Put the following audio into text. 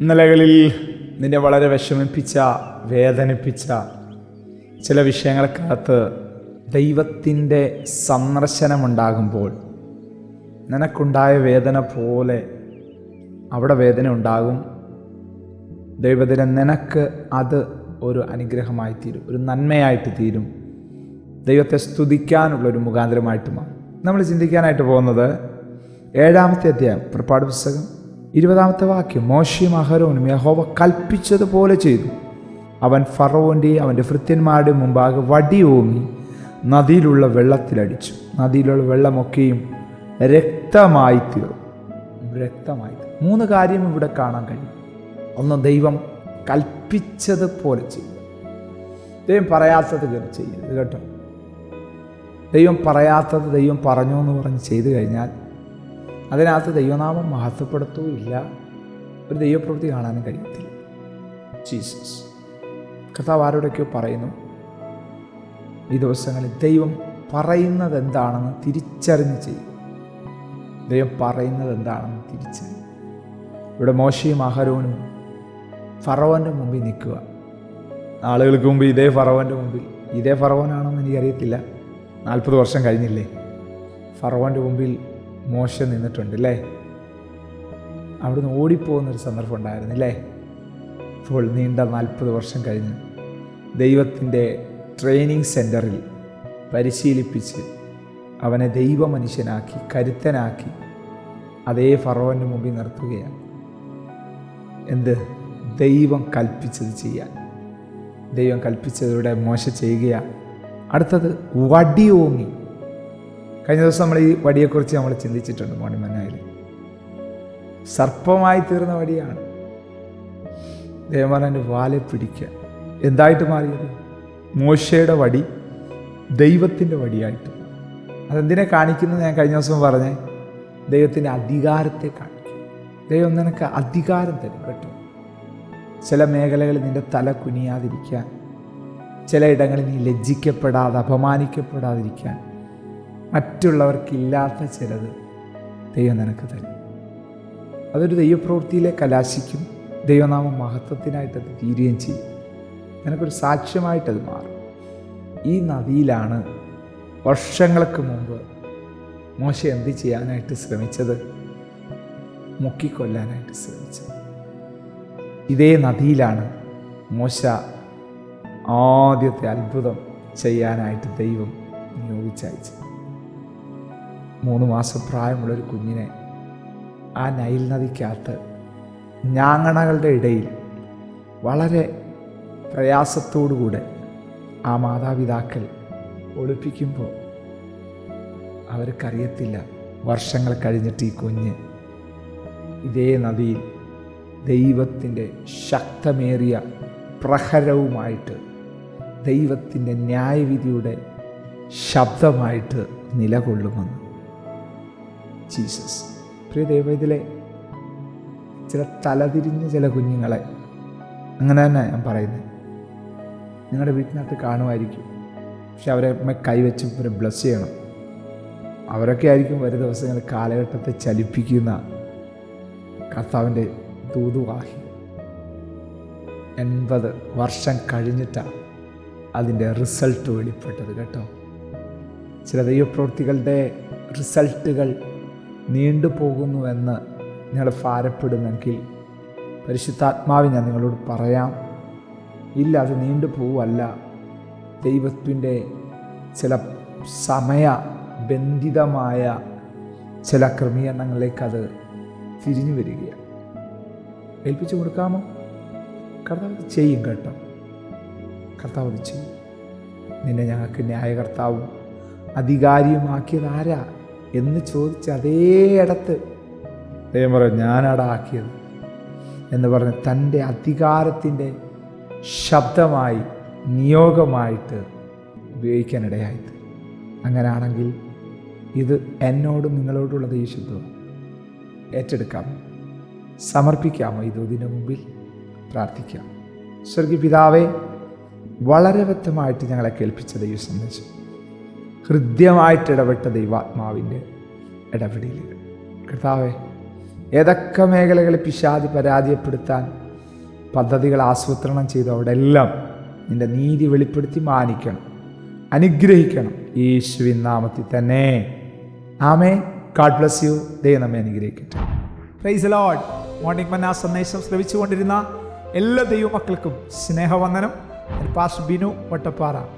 ഇന്നലകളിൽ നിന്നെ വളരെ വിഷമിപ്പിച്ച വേദനിപ്പിച്ച ചില വിഷയങ്ങൾക്കകത്ത് ദൈവത്തിന്റെ സന്ദർശനമുണ്ടാകുമ്പോൾ നിനക്കുണ്ടായ വേദന പോലെ അവിടെ വേദന ഉണ്ടാകും. ദൈവത്തിന് നിനക്ക് അത് ഒരു അനുഗ്രഹമായി തീരും ഒരു നന്മയായിട്ട് തീരും. ദൈവത്തെ സ്തുതിക്കാനുള്ളൊരു മുഖാന്തരമായിട്ട് മാറും. നമ്മൾ ചിന്തിക്കാനായിട്ട് പോകുന്നത് ഏഴാമത്തെ അധ്യായം പുറപ്പാട് പുസ്തകം ഇരുപതാമത്തെ വാക്യം മോശയും അഹരോനും യഹോവ കൽപ്പിച്ചതുപോലെ ചെയ്തു. അവൻ ഫറവോന്റെയും അവന്റെ ഭൃത്യന്മാരുടെ മുമ്പാകെ വടി ഓങ്ങി നദിയിലുള്ള വെള്ളത്തിലടിച്ചു. നദിയിലുള്ള വെള്ളമൊക്കെയും രക്തമായി തീർന്നു. രക്തമായി മൂന്ന് കാര്യം ഇവിടെ കാണാൻ കഴിയും. ഒന്ന് ദൈവം കൽപ്പിച്ചതുപോലെ ചെയ്തു. ദൈവം പറയാത്തത് കയറി ചെയ്യരുത് കേട്ടോ. ദൈവം പറയാത്തത് ദൈവം പറഞ്ഞു എന്ന് പറഞ്ഞ് ചെയ്തു കഴിഞ്ഞാൽ അതിനകത്ത് ദൈവനാമം മഹത്വപ്പെടുത്തുകയില്ല ഒരു ദൈവപ്രവൃത്തി കാണാനും കഴിയത്തില്ല. ജീസസ്. കഥാവ് ആരോടൊക്കെയോ പറയുന്നു ഈ ദിവസങ്ങളിൽ ദൈവം പറയുന്നത് എന്താണെന്ന് തിരിച്ചറിഞ്ഞ് ചെയ്യും. ദൈവം പറയുന്നത് എന്താണെന്ന് തിരിച്ചറിയും ഇവിടെ മോശയും അഹരോനും ഫറവന്റെ മുമ്പിൽ നിൽക്കുക. നാളുകൾക്ക് മുമ്പ് ഇതേ ഫറവന്റെ മുമ്പിൽ ഇതേ ഫറവനാണെന്ന് എനിക്കറിയത്തില്ല. നാൽപ്പത് വർഷം കഴിഞ്ഞില്ലേ? ഫറവന്റെ മുമ്പിൽ മോശ നിന്നിട്ടുണ്ട് അല്ലേ അവിടുന്ന് ഓടിപ്പോകുന്നൊരു സന്ദർഭം ഉണ്ടായിരുന്നു അല്ലേ ഇപ്പോൾ നീണ്ട നാൽപ്പത് വർഷം കഴിഞ്ഞ് ദൈവത്തിന്റെ ട്രെയിനിങ് സെന്ററിൽ പരിശീലിപ്പിച്ച് അവനെ ദൈവ മനുഷ്യനാക്കി കരുത്തനാക്കി അതേ ഫറോന്റെ മുമ്പിൽ നിർത്തുകയാണ്. എന്ത്? ദൈവം കൽപ്പിച്ചത് ചെയ്യാൻ. ദൈവം കൽപ്പിച്ചതിലൂടെ മോശ ചെയ്യുകയാണ്. അടുത്തത് വടിയോങ്ങി. കഴിഞ്ഞ ദിവസം നമ്മൾ ഈ വടിയെക്കുറിച്ച് നമ്മൾ ചിന്തിച്ചിട്ടുണ്ട് മോണിമനായിൽ സർപ്പമായി തീർന്ന വടിയാണ്. ദേവമാനന്റെ വാലെ പിടിക്കുക. എന്തായിട്ട് മാറിയത്? മോശയുടെ വടി ദൈവത്തിന്റെ വടിയായിട്ട്. അതെന്തിനെ കാണിക്കുന്നത് ഞാൻ കഴിഞ്ഞ ദിവസം പറഞ്ഞേ. ദൈവത്തിന്റെ അധികാരത്തെ കാണിക്കും. ദൈവം നിനക്ക് അധികാരം തരും കേട്ടോ. ചില മേഖലകളിൽ നിന്റെ തല കുനിയാതിരിക്കാൻ ചില ഇടങ്ങളിൽ നീ ലജ്ജിക്കപ്പെടാതെ അപമാനിക്കപ്പെടാതിരിക്കാൻ മറ്റുള്ളവർക്കില്ലാത്ത ചിലത് ദൈവം നിനക്ക് തരും. അതൊരു ദൈവപ്രവൃത്തിയിലെ കലാശിക്കും ദൈവനാമ മഹത്വത്തിനായിട്ടത് തീരുകയും ചെയ്യും. നിനക്കൊരു സാക്ഷ്യമായിട്ടത് മാറും. ഈ നദിയിലാണ് വർഷങ്ങൾക്ക് മുമ്പ് മോശ എന്ത് ചെയ്യാനായിട്ട് ശ്രമിച്ചത്? മുക്കിക്കൊല്ലാനായിട്ട് ശ്രമിച്ചത്. ഇതേ നദിയിലാണ് മോശ ആദ്യത്തെ അത്ഭുതം ചെയ്യാനായിട്ട് ദൈവം നിയോഗിച്ചയച്ചത്. മൂന്ന് മാസം പ്രായമുള്ളൊരു കുഞ്ഞിനെ ആ നൈൽ നദിക്കകത്ത് ഞാങ്ങണകളുടെ ഇടയിൽ വളരെ പ്രയാസത്തോടുകൂടെ ആ മാതാപിതാക്കൾ ഒളിപ്പിക്കുമ്പോൾ അവർക്കറിയത്തില്ല വർഷങ്ങൾ കഴിഞ്ഞിട്ട് ഈ കുഞ്ഞ് ഇതേ നദിയിൽ ദൈവത്തിന്റെ ശക്തമേറിയ പ്രഹരവുമായിട്ട് ദൈവത്തിന്റെ ന്യായവിധിയുടെ ശബ്ദമായിട്ട് നിലകൊള്ളുമെന്ന്. ജീസസ്. പ്രിയ ദൈവത്തിലെ ചില തലതിരിഞ്ഞ ചില കുഞ്ഞുങ്ങളെ അങ്ങനെ തന്നെ ഞാൻ പറയുന്നത്. നിങ്ങളുടെ വീട്ടിനകത്ത് കാണുമായിരിക്കും. പക്ഷെ അവരെ കൈവച്ച് ഇവരെ ബ്ലസ് ചെയ്യണം. അവരൊക്കെ ആയിരിക്കും വരും ഇങ്ങനെ കാലഘട്ടത്തെ ചലിപ്പിക്കുന്ന കർത്താവിന്റെ ദൂതുവാഹി. എൺപത് വർഷം കഴിഞ്ഞിട്ടാണ് അതിന്റെ റിസൾട്ട് വെളിപ്പെട്ടത് കേട്ടോ. ചില ദൈവപ്രവൃത്തികളുടെ റിസൾട്ടുകൾ നീണ്ടുപോകുന്നുവെന്ന് നിങ്ങൾ ഭാരപ്പെടുന്നെങ്കിൽ പരിശുദ്ധാത്മാവ് ഞാൻ നിങ്ങളോട് പറയാം. ഇല്ല അത് നീണ്ടു പോവല്ല ദൈവത്തിന്റെ ചില സമയ ബന്ധിതമായ ചില ക്രമീകരണങ്ങളിലേക്ക് അത് തിരിഞ്ഞു വരികയാണ്. ഏൽപ്പിച്ചു കൊടുക്കാമോ? കർത്താവ് ചെയ്യും കേട്ടോ. കർത്താവ് ചെയ്യും. നിന്നെ ഞങ്ങൾക്ക് ന്യായകർത്താവും അധികാരിയുമാക്കിയത് ആരാ എന്ന് ചോദിച്ച അതേ ഇടത്ത് ദൈവം പറയും ഞാനടാക്കിയത് എന്ന് പറഞ്ഞ് തന്റെ അധികാരത്തിന്റെ ശബ്ദമായി നിയോഗമായിട്ട് ഉപയോഗിക്കാനിടയായിട്ട് അങ്ങനെയാണെങ്കിൽ ഇത് എന്നോടും നിങ്ങളോടുള്ള ദേഷ്യത്വം ഏറ്റെടുക്കാമോ സമർപ്പിക്കാമോ? ഇത് ഇതിനു മുമ്പിൽ പ്രാർത്ഥിക്കാം. സ്വർഗീയ വളരെ വ്യക്തമായിട്ട് ഞങ്ങളെ കേൾപ്പിച്ച ഈ സന്ദേശം ഹൃദ്യമായിട്ട് ഇടപെട്ട ദൈവാത്മാവിന്റെ ഇടപെടലുകൾ കർത്താവെ ഏതൊക്കെ മേഖലകളിൽ പിശാതി പരാജയപ്പെടുത്താൻ പദ്ധതികൾ ആസൂത്രണം ചെയ്തു അവിടെ എല്ലാം നിന്റെ നീതി വെളിപ്പെടുത്തി മാനിക്കണം അനുഗ്രഹിക്കണം. യേശുവിൻ നാമത്തിൽ തന്നെ. ആമേ ഗാഡ് ബ്ലസ് യു ദൈവം നമ്മെ അനുഗ്രഹിക്കട്ടെ. പ്രൈസ് ലോഡ് മോർണിംഗ് മന്ന സന്ദേശം ശ്രവിച്ചുകൊണ്ടിരുന്ന എല്ലാ ദൈവമക്കൾക്കും സ്നേഹവന്ദനം. പാസ് ബിനു വട്ടപ്പാറ.